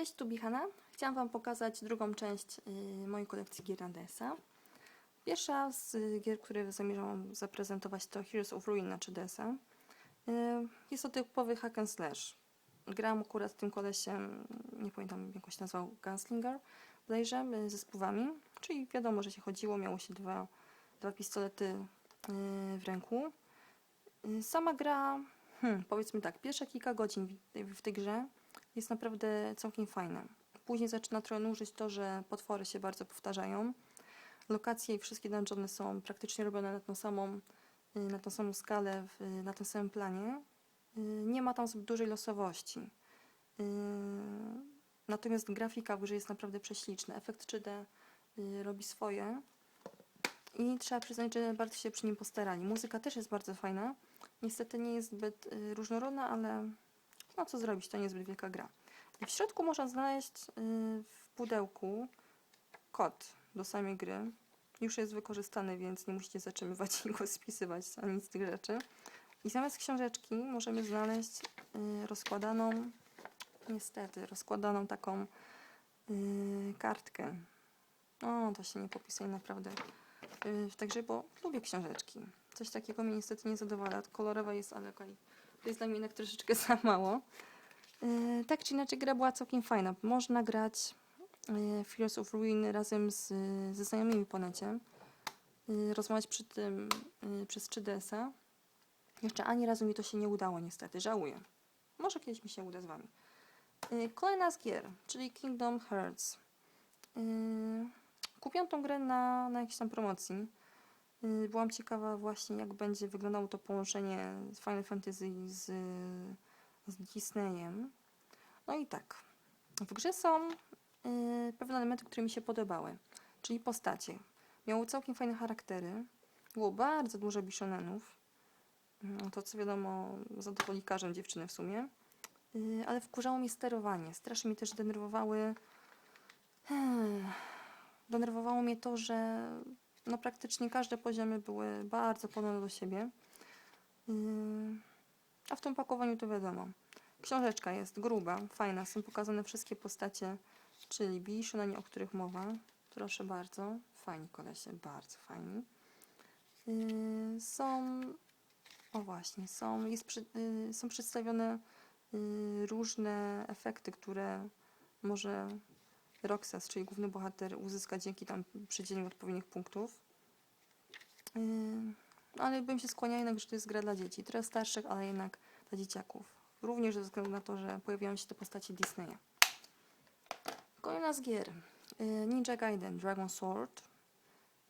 Cześć, tu Bichana. Chciałam Wam pokazać drugą część y, mojej kolekcji DS-a. Pierwsza z y, gier, które zamierzam zaprezentować to Heroes of Ruin na 3DS-a. Y, Jest to typowy hack and slash. Grałam akurat z tym kolesiem, nie pamiętam jak on się nazywał, Gunslinger, bodajże, ze spływami. Czyli wiadomo, że się chodziło, miało się dwa, dwa pistolety w ręku. Sama gra, hmm, powiedzmy tak, pierwsze kilka godzin w tej grze jest naprawdę całkiem fajne. Później zaczyna trochę nużyć to, że potwory się bardzo powtarzają. Lokacje i wszystkie dungeony są praktycznie robione na tą samą, y, na tą samą skalę, w, na tym samym planie. Y, Nie ma tam zbyt dużej losowości. Y, Natomiast grafika w grze jest naprawdę prześliczna. Efekt 3D y, robi swoje. I trzeba przyznać, że bardzo się przy nim postarali. Muzyka też jest bardzo fajna. Niestety nie jest zbyt y, różnorodna, ale no co zrobić, to niezbyt wielka gra. I w środku można znaleźć y, w pudełku kod do samej gry. Już jest wykorzystany, więc nie musicie zatrzymywać i go spisywać, ani nic z tych rzeczy. I zamiast książeczki możemy znaleźć y, rozkładaną, niestety, rozkładaną taką y, kartkę. O, to się nie popisuje naprawdę grze, bo lubię książeczki. Coś takiego mnie niestety nie zadowala. Kolorowa jest, ale okej. To jest dla mnie jednak troszeczkę za mało. Yy, tak czy inaczej, gra była całkiem fajna. Można grać yy, w Heroes of Ruin razem z, ze znajomymi po necie. Yy, rozmawiać przy tym przez 3DS-a. Jeszcze ani razu mi to się nie udało, niestety. Żałuję. Może kiedyś mi się uda z Wami. Kolejna z gier, czyli Kingdom Hearts. Kupiłam tą grę na, na jakiejś tam promocji. Yy, Byłam ciekawa właśnie, jak będzie wyglądało to połączenie Final Fantasy z, z Disneyem. No i tak. W grze są yy, pewne elementy, które mi się podobały. Czyli postacie. Miały całkiem fajne charaktery. Było bardzo dużo biszonenów. No, to co wiadomo, zadowoli każdą dziewczynę w sumie. Yy, ale wkurzało mnie sterowanie. Strasznie mnie też denerwowały. Hmm, denerwowało mnie to, że no praktycznie każde poziomy były bardzo podobne do siebie. Yy, a w tym pakowaniu to wiadomo. Książeczka jest gruba, fajna. Są pokazane wszystkie postacie, czyli Bishonani, o których mowa. Proszę bardzo. Fajni kolesie, bardzo fajni. Yy, są, o właśnie, są, jest yy, są przedstawione różne efekty, które może Roxas, czyli główny bohater, uzyska dzięki tam przydzieleniu odpowiednich punktów. Yy, ale bym się skłaniała jednak, że to jest gra dla dzieci. Trochę starszych, ale jednak dla dzieciaków. Również ze względu na to, że pojawiają się te postacie Disneya. Kolejna z gier. Yy, Ninja Gaiden Dragon Sword.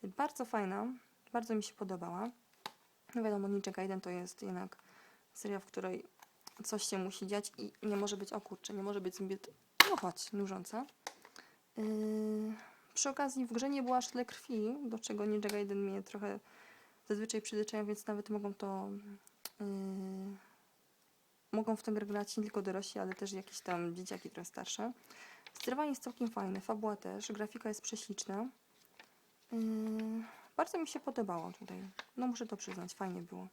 Bardzo fajna. Bardzo mi się podobała. No wiadomo, Ninja Gaiden to jest jednak seria, w której coś się musi dziać i nie może być, o kurczę, nie może być zbyt, no chodź, nużąca. Yy, przy okazji w grze nie było aż tyle krwi, do czego Ninja Gaiden mnie trochę zazwyczaj przyzwyczają, więc nawet mogą to yy, mogą w tę grę grać nie tylko dorośli, ale też jakieś tam dzieciaki trochę starsze. Sterowanie jest całkiem fajne, fabuła też, grafika jest prześliczna. Yy, bardzo mi się podobało tutaj. No muszę to przyznać, fajnie było.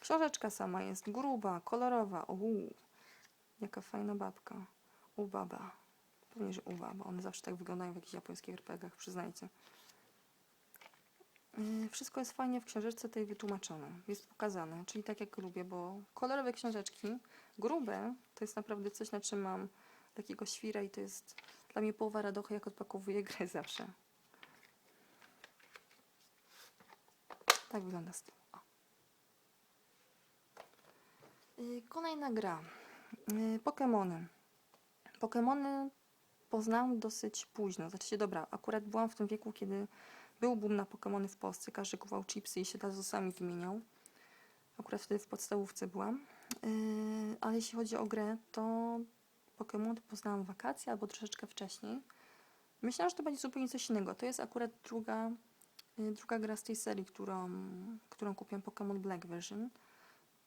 Książeczka sama jest gruba, kolorowa. Uuu, jaka fajna babka. U baba. Pewnie, że uwa, bo one zawsze tak wyglądają w jakichś japońskich RPGach, przyznajcie. Yy, Wszystko jest fajnie w książeczce tej wytłumaczone. Jest pokazane, czyli tak jak lubię, bo kolorowe książeczki, grube, to jest naprawdę coś, na czym mam takiego świra i to jest dla mnie połowa radochy, jak odpakowuję grę zawsze. Tak wygląda z. Yy, Kolejna gra. Yy, Pokemony. Poznałam dosyć późno. Znaczy, dobra, akurat byłam w tym wieku, kiedy był boom na Pokemony w Polsce. Każdy kupował chipsy i się Tazosami wymieniał. Akurat wtedy w podstawówce byłam. Yy, ale jeśli chodzi o grę, to Pokemony poznałam w wakacje albo troszeczkę wcześniej. Myślałam, że to będzie zupełnie coś innego. To jest akurat druga, yy, druga gra z tej serii, którą, którą kupiłam Pokémon Black Version.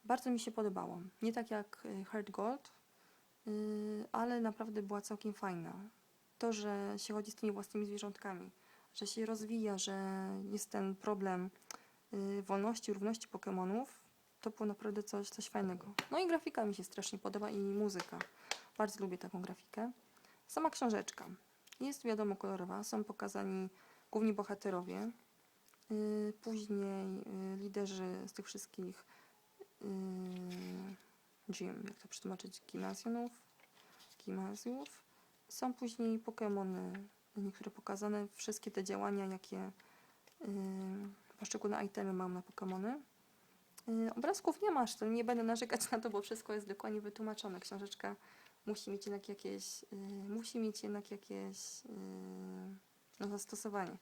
Bardzo mi się podobało. Nie tak jak yy, Heart Gold, ale naprawdę była całkiem fajna. To, że się chodzi z tymi własnymi zwierzątkami, że się rozwija, że jest ten problem yy, wolności, równości Pokémonów, to było naprawdę coś, coś fajnego. No i grafika mi się strasznie podoba i muzyka. Bardzo lubię taką grafikę. Sama książeczka jest wiadomo kolorowa, są pokazani główni bohaterowie, yy, później liderzy z tych wszystkich gym, jak to przetłumaczyć, gimnazjonów, gimnazjów. Są później Pokémony, niektóre pokazane, wszystkie te działania, jakie yy, poszczególne itemy mam na Pokémony. Yy, obrazków nie masz, to nie będę narzekać na to, bo wszystko jest dokładnie wytłumaczone. Książeczka musi mieć jednak jakieś, yy, musi mieć jednak jakieś yy, no, zastosowanie.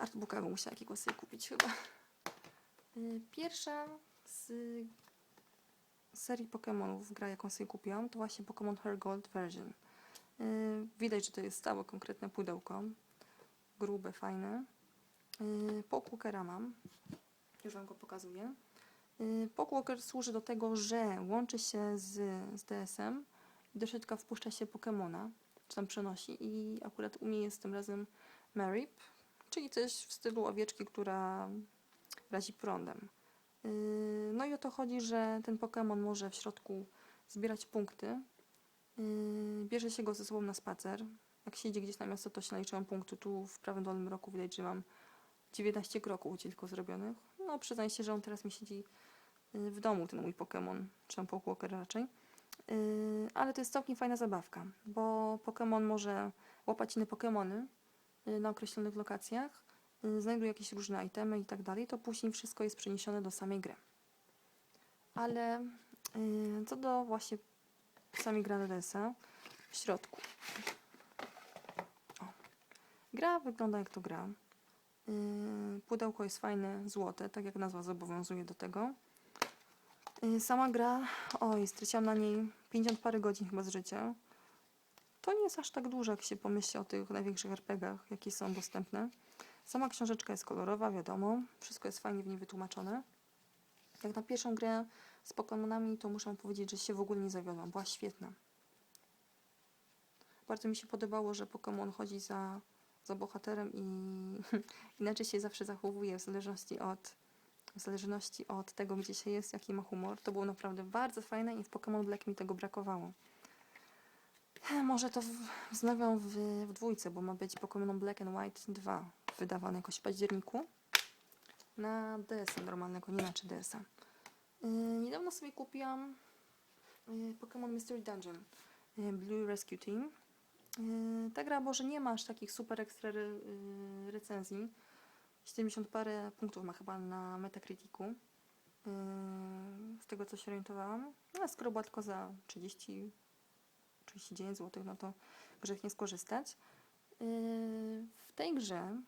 Artbooka bym musiała jakiegoś sobie kupić chyba. Yy, Pierwsza z serii Pokémonów, gra jaką sobie kupiłam, to właśnie Pokémon Her Gold version. Yy, widać, że to jest stałe, konkretne pudełko. Grube, fajne. Yy, mam. Już Wam go pokazuję. Yy, służy do tego, że łączy się z, z DS-em i do środka wpuszcza się Pokemona, czy tam przenosi i akurat u mnie jest tym razem Marip, czyli coś w stylu owieczki, która razi prądem. Yy, No i o to chodzi, że ten Pokémon może w środku zbierać punkty. Yy, Bierze się go ze sobą na spacer. Jak się idzie gdzieś na miasto, to się naliczyłam punkty. Tu w prawym dolnym roku widać, że mam 19 kroków tylko zrobionych. No przyznaję się, że on teraz mi siedzi yy, w domu, ten mój Pokémon, czy tam Pokłoker raczej. Ale to jest całkiem fajna zabawka, bo Pokémon może łapać inne Pokémony na określonych lokacjach znajduje jakieś różne itemy i tak dalej, to później wszystko jest przeniesione do samej gry. Ale y, co do właśnie samej gry DDS-a, w środku. O. Gra wygląda jak to gra. Y, Pudełko jest fajne, złote, tak jak nazwa zobowiązuje do tego. Y, Sama gra, oj, straciłam na niej 50 parę godzin chyba z życia. To nie jest aż tak dużo, jak się pomyśli o tych największych RPGach, jakie są dostępne. Sama książeczka jest kolorowa, wiadomo. Wszystko jest fajnie w niej wytłumaczone. Jak na pierwszą grę z Pokémonami, to muszę powiedzieć, że się w ogóle nie zawiodłam. Była świetna. Bardzo mi się podobało, że Pokémon chodzi za, za bohaterem i inaczej się zawsze zachowuje w zależności od w zależności od tego, gdzie się jest, jaki ma humor. To było naprawdę bardzo fajne i w Pokémon Black mi tego brakowało. Może to wznawiam w, w dwójce, bo ma być Pokémon Black and White 2 wydawane jakoś w październiku na DS-a normalnego, nie na 3DS-a. Yy, niedawno sobie kupiłam yy, Pokémon Mystery Dungeon yy, Blue Rescue Team. Yy, ta gra może nie ma aż takich super ekstra yy, recenzji. 70 parę punktów ma chyba na Metacriticu. Yy, z tego co się orientowałam. No, a skoro była tylko za 30 39 zł, no to grzech nie skorzystać. Yy, W tej grze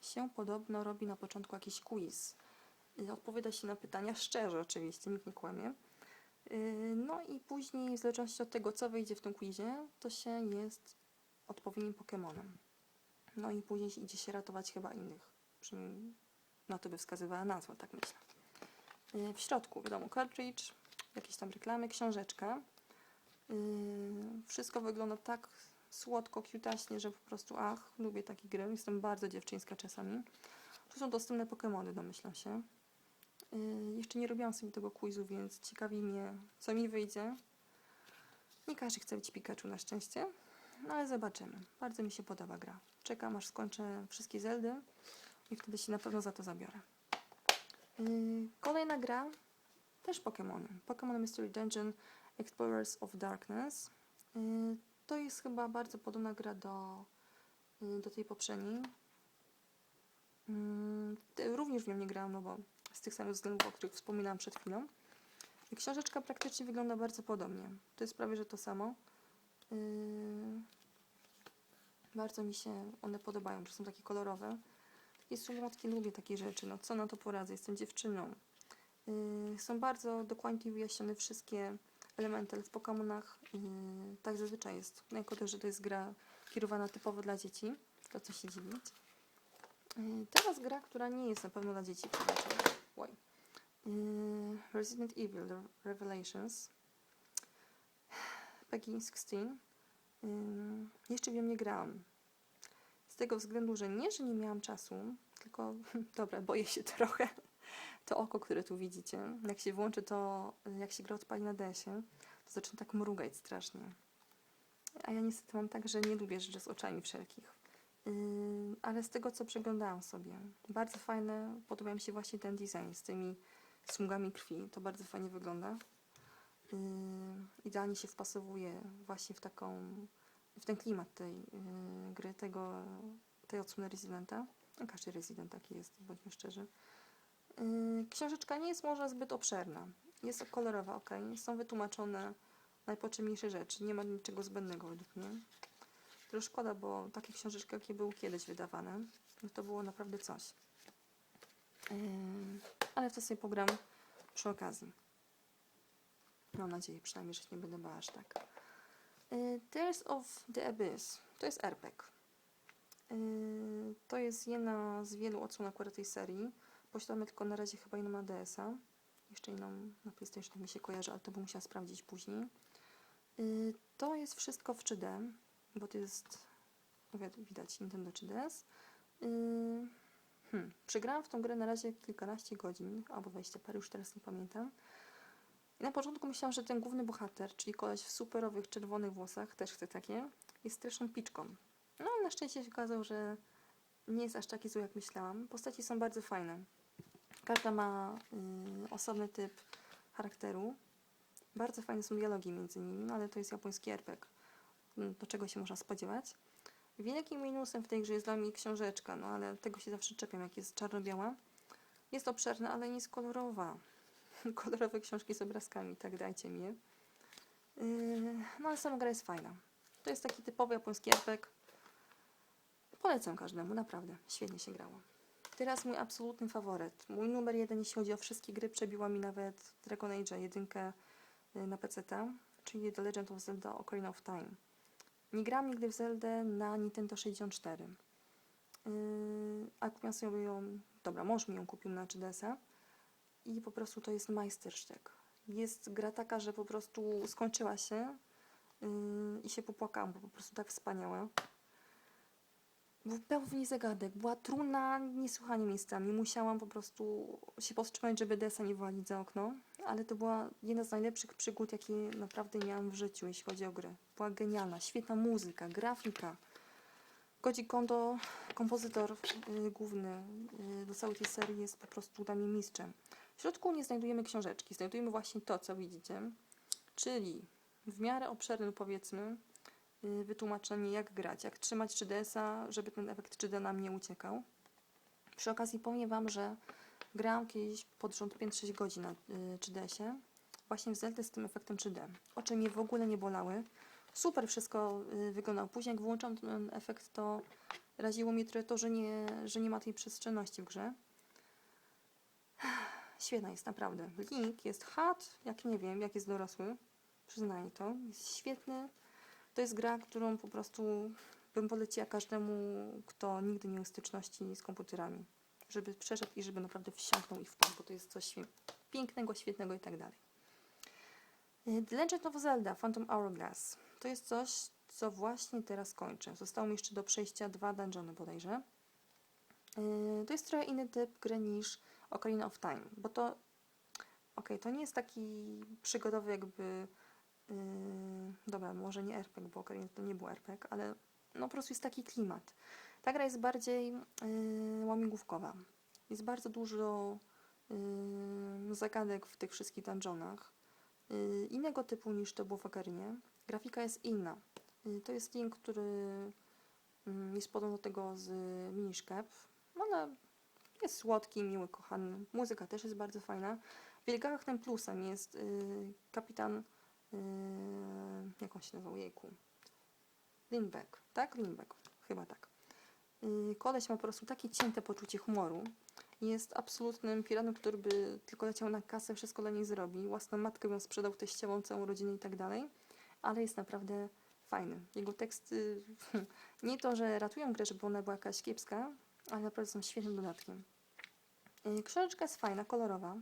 się podobno robi na początku jakiś quiz. Odpowiada się na pytania szczerze, oczywiście, nikt nie kłamie. Yy, No i później, w zależności od tego, co wyjdzie w tym quizie, to się jest odpowiednim Pokemonem. No i później idzie się ratować chyba innych. Przynajmniej na to by wskazywała nazwa, tak myślę. Yy, W środku, wiadomo, cartridge, jakieś tam reklamy, książeczka. Yy, Wszystko wygląda tak słodko, kiutaśnie, że po prostu ach, lubię takie gry. Jestem bardzo dziewczyńska czasami. Tu są dostępne Pokémony, domyślam się. Yy, Jeszcze nie robiłam sobie tego quizu, więc ciekawi mnie, co mi wyjdzie. Nie każdy chce być Pikachu na szczęście, no ale zobaczymy. Bardzo mi się podoba gra. Czekam aż skończę wszystkie Zeldy i wtedy się na pewno za to zabiorę. Yy, Kolejna gra, też Pokémony. Pokémon Mystery Dungeon Explorers of Darkness. Y, To jest chyba bardzo podobna gra do, y, do tej poprzedniej. Mm, Również w nią nie grałam, no bo z tych samych względów, o których wspominałam przed chwilą. Książeczka praktycznie wygląda bardzo podobnie. To jest prawie, że to samo. Y, Bardzo mi się one podobają, że są takie kolorowe. Takie słodkie, lubię takie rzeczy. No co na to poradzę, jestem dziewczyną. Y, Są bardzo dokładnie wyjaśnione wszystkie elementy, ale w Pokémonach yy, tak zazwyczaj jest. No, jako to, że to jest gra kierowana typowo dla dzieci, to co się dziwić. Yy, teraz gra, która nie jest na pewno dla dzieci. Yy, Resident Evil Revelations. Peggy 16. Yy, jeszcze w nią nie grałam. Z tego względu, że nie, że nie miałam czasu, tylko dobra, boję się trochę. To oko, które tu widzicie, jak się włączy to, jak się gra odpali na DS-ie, to zaczyna tak mrugać strasznie. A ja niestety mam tak, że nie lubię rzeczy z oczami wszelkich. Yy, ale z tego, co przeglądałam sobie, bardzo fajne, podoba mi się właśnie ten design z tymi smugami krwi. To bardzo fajnie wygląda. Yy, idealnie się wpasowuje właśnie w taką, w ten klimat tej yy, gry, tego, tej odsłony Residenta. No, Każdy Resident taki jest, bądźmy szczerzy. Yy, Książeczka nie jest może zbyt obszerna. Jest kolorowa, ok. Są wytłumaczone najpotrzebniejsze rzeczy. Nie ma niczego zbędnego według mnie. To szkoda, bo takie książeczki, jakie były kiedyś wydawane, no to było naprawdę coś. Yy, ale w to sobie pogram przy okazji. Mam nadzieję przynajmniej, że się nie będę bała aż tak. Yy, Tales of the Abyss to jest RPG. Yy, to jest jedna z wielu odsłon akurat tej serii. Posiadamy tylko na razie chyba inną na DS-a. Jeszcze inną na PlayStation mi się kojarzy, ale to bym musiała sprawdzić później. Yy, To jest wszystko w 3D, bo to jest, wi- widać, Nintendo 3DS. Yy, Hmm. Przegrałam w tą grę na razie kilkanaście godzin, albo 20 parę, już teraz nie pamiętam. I na początku myślałam, że ten główny bohater, czyli koleś w superowych czerwonych włosach, też chcę takie, jest straszną piczką. No na szczęście się okazało, że nie jest aż taki zły, jak myślałam. Postaci są bardzo fajne. Każda ma y, osobny typ charakteru. Bardzo fajne są dialogi między nimi, no ale to jest japoński RPG. Mm, Do czego się można spodziewać? Wielkim minusem w tej grze jest dla mnie książeczka, no ale tego się zawsze czepiam, jak jest czarno-biała. Jest obszerna, ale nie jest kolorowa. Kolorowe książki z obrazkami, tak dajcie mi je. Yy, no ale sama gra jest fajna. To jest taki typowy japoński RPG. Polecam każdemu, naprawdę. Świetnie się grało. Teraz mój absolutny faworyt. Mój numer jeden, jeśli chodzi o wszystkie gry, przebiła mi nawet Dragon Age 1 na PC, czyli The Legend of Zelda Ocarina of Time. Nie grałam nigdy w Zeldę na Nintendo 64. Yy, a sobie ją, dobra, mąż mi ją kupił na 3DS-a i po prostu to jest majstersztyk. Jest gra taka, że po prostu skończyła się yy, i się popłakałam, bo po prostu tak wspaniała. Był pełny zagadek, była trudna niesłychanie miejscami. Musiałam po prostu się powstrzymać, żeby DS-a nie walić za okno, ale to była jedna z najlepszych przygód, jakie naprawdę miałam w życiu, jeśli chodzi o grę. Była genialna, świetna muzyka, grafika. Koji Kondo, kompozytor y, główny y, do całej tej serii, jest po prostu dla mnie mistrzem. W środku nie znajdujemy książeczki, znajdujemy właśnie to, co widzicie, czyli w miarę obszerny, powiedzmy, wytłumaczenie, jak grać, jak trzymać 3DS-a, żeby ten efekt 3D nam nie uciekał. Przy okazji powiem Wam, że grałam kiedyś pod rząd 5-6 godzin na y, 3DS-ie, właśnie w Zelda z tym efektem 3D. Oczy mnie w ogóle nie bolały. Super wszystko y, wyglądało. Później jak włączam ten efekt, to raziło mnie trochę to, że nie, że nie ma tej przestrzenności w grze. Świetna jest, naprawdę. Link jest hard, jak nie wiem, jak jest dorosły. Przyznaję to. Jest świetny. To jest gra, którą po prostu bym poleciła każdemu, kto nigdy nie miał styczności z komputerami. Żeby przeszedł i żeby naprawdę wsiąknął i wpadł, bo to jest coś pięknego, świetnego i tak dalej. Y, The Legend of Zelda Phantom Hourglass to jest coś, co właśnie teraz kończę. Zostało mi jeszcze do przejścia dwa dungeony bodajże. Yy, To jest trochę inny typ gry niż Ocarina of Time, bo to okej, to nie jest taki przygodowy jakby yy, dobra, może nie RPG, bo Ocarina to nie był RPG, ale no po prostu jest taki klimat. Ta gra jest bardziej yy, łamigłówkowa. Jest bardzo dużo yy, zagadek w tych wszystkich dungeonach. Yy, innego typu niż to było w Okarinie. Grafika jest inna. Yy, to jest link, który mm, jest podobny do tego z no ale jest słodki, miły, kochany. Muzyka też jest bardzo fajna. Wielgachnym plusem jest yy, kapitan, yy, jak on się nazywał, jejku, Lindbeck, tak? Lindbeck, chyba tak. Yy, koleś ma po prostu takie cięte poczucie humoru. Jest absolutnym piratem, który by tylko leciał na kasę, wszystko dla niej zrobi. Własną matkę bym sprzedał teściową, całą rodzinę i tak dalej. Ale jest naprawdę fajny. Jego teksty, nie to, że ratują grę, żeby ona była jakaś kiepska, ale naprawdę są świetnym dodatkiem. Yy, Książeczka jest fajna, kolorowa.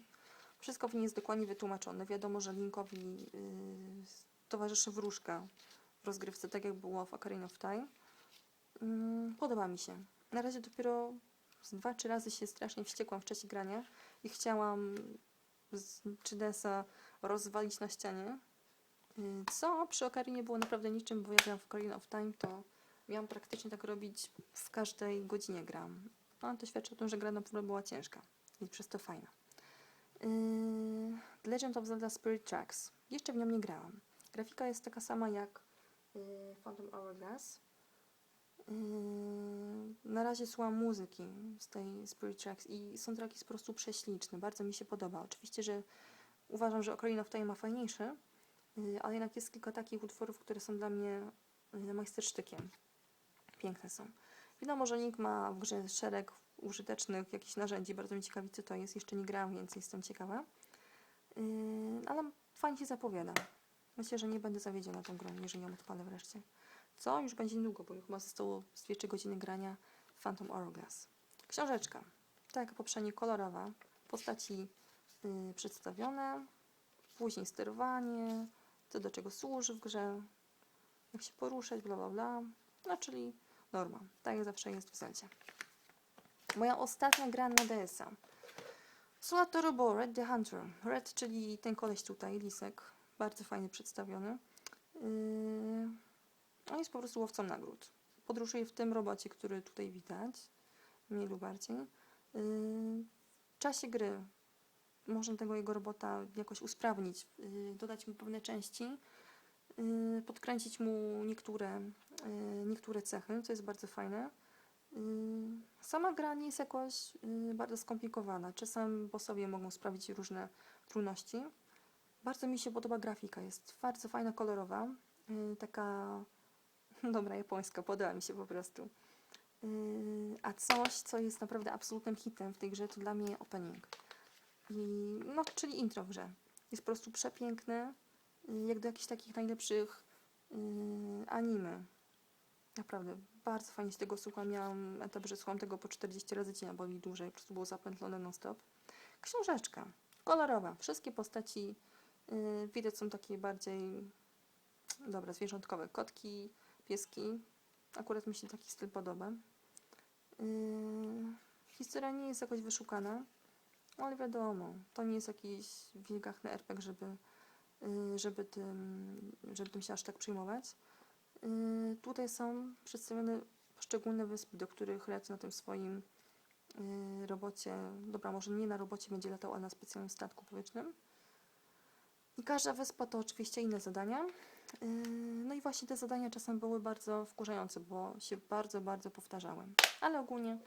Wszystko w niej jest dokładnie wytłumaczone. Wiadomo, że Linkowi yy, towarzyszy wróżka w rozgrywce, tak jak było w Ocarina of Time. Mm, Podoba mi się. Na razie dopiero z dwa, trzy razy się strasznie wściekłam w czasie grania i chciałam z 3DS-a rozwalić na ścianie. Y, Co przy Okarinie było naprawdę niczym, bo ja gram w Ocarina of Time, to miałam praktycznie tak robić w każdej godzinie gram. No, to świadczy o tym, że gra naprawdę była ciężka i przez to fajna. Yy, The Legend of Zelda Spirit Tracks. Jeszcze w nią nie grałam. Grafika jest taka sama jak yy, Phantom Hourglass. Yy, na razie słucham muzyki z tej Spirit Tracks i soundtrack jest po prostu prześliczny. Bardzo mi się podoba. Oczywiście, że uważam, że Ocarina of Time ma fajniejszy, ale jednak jest kilka takich utworów, które są dla mnie majstersztykiem. Piękne są. Wiadomo, że Link ma w grze szereg użytecznych jakichś narzędzi. Bardzo mnie ciekawi, co to jest. Jeszcze nie grałam, więc jestem ciekawa. Yy, ale fajnie się zapowiada. Myślę, że nie będę zawiedziona tą grą, jeżeli ją odpalę wreszcie. Co? Już będzie niedługo, bo chyba zostało z 2-3 godziny grania Phantom Hourglass. Książeczka. Tak poprzednio kolorowa. Postaci yy, przedstawione. Później sterowanie. Co do czego służy w grze. Jak się poruszać, bla bla bla. No czyli norma. Tak jak zawsze jest w Zeldzie. Moja ostatnia gra na DS-a. Robo, Red the Hunter. Red, czyli ten koleś tutaj, lisek. Bardzo fajnie przedstawiony. Yy... On jest po prostu łowcą nagród. Podróżuje w tym robocie, który tutaj widać. Mniej lub bardziej. Yy... W czasie gry można tego jego robota jakoś usprawnić, yy, dodać mu pewne części, yy, podkręcić mu niektóre, yy, niektóre cechy, co jest bardzo fajne. Sama gra nie jest jakoś yy, bardzo skomplikowana. Czasem bossowie mogą sprawić różne trudności. Bardzo mi się podoba grafika. Jest bardzo fajna, kolorowa. Yy, Taka dobra japońska, podoba mi się po prostu. Yy, A coś, co jest naprawdę absolutnym hitem w tej grze, to dla mnie opening. I, no, czyli intro w grze. Jest po prostu przepiękny, yy, jak do jakichś takich najlepszych anime. Naprawdę, bardzo fajnie się tego słucham. Miałam etap, że słucham tego po 40 razy dziennie, bo mi dłużej, po prostu było zapętlone non stop. Książeczka, kolorowa. Wszystkie postaci yy, widać są takie bardziej, dobra, zwierzątkowe. Kotki, pieski. Akurat mi się taki styl podoba. Yy, historia nie jest jakoś wyszukana, ale wiadomo, to nie jest jakiś wielgachny RPG, żeby, yy, żeby, tym, żeby tym się aż tak przyjmować. Yy, Tutaj są przedstawione poszczególne wyspy, do których lecę na tym swoim yy, robocie. Dobra, może nie na robocie będzie latał, ale na specjalnym statku powietrznym. I każda wyspa to oczywiście inne zadania. Yy, No i właśnie te zadania czasem były bardzo wkurzające, bo się bardzo, bardzo powtarzałem. Ale ogólnie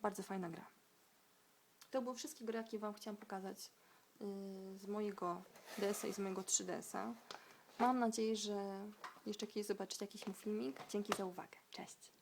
bardzo fajna gra. To były wszystkie gry, jakie Wam chciałam pokazać z mojego DS-a i z mojego 3DS-a. Mam nadzieję, że jeszcze kiedyś zobaczycie jakiś mój filmik. Dzięki za uwagę. Cześć!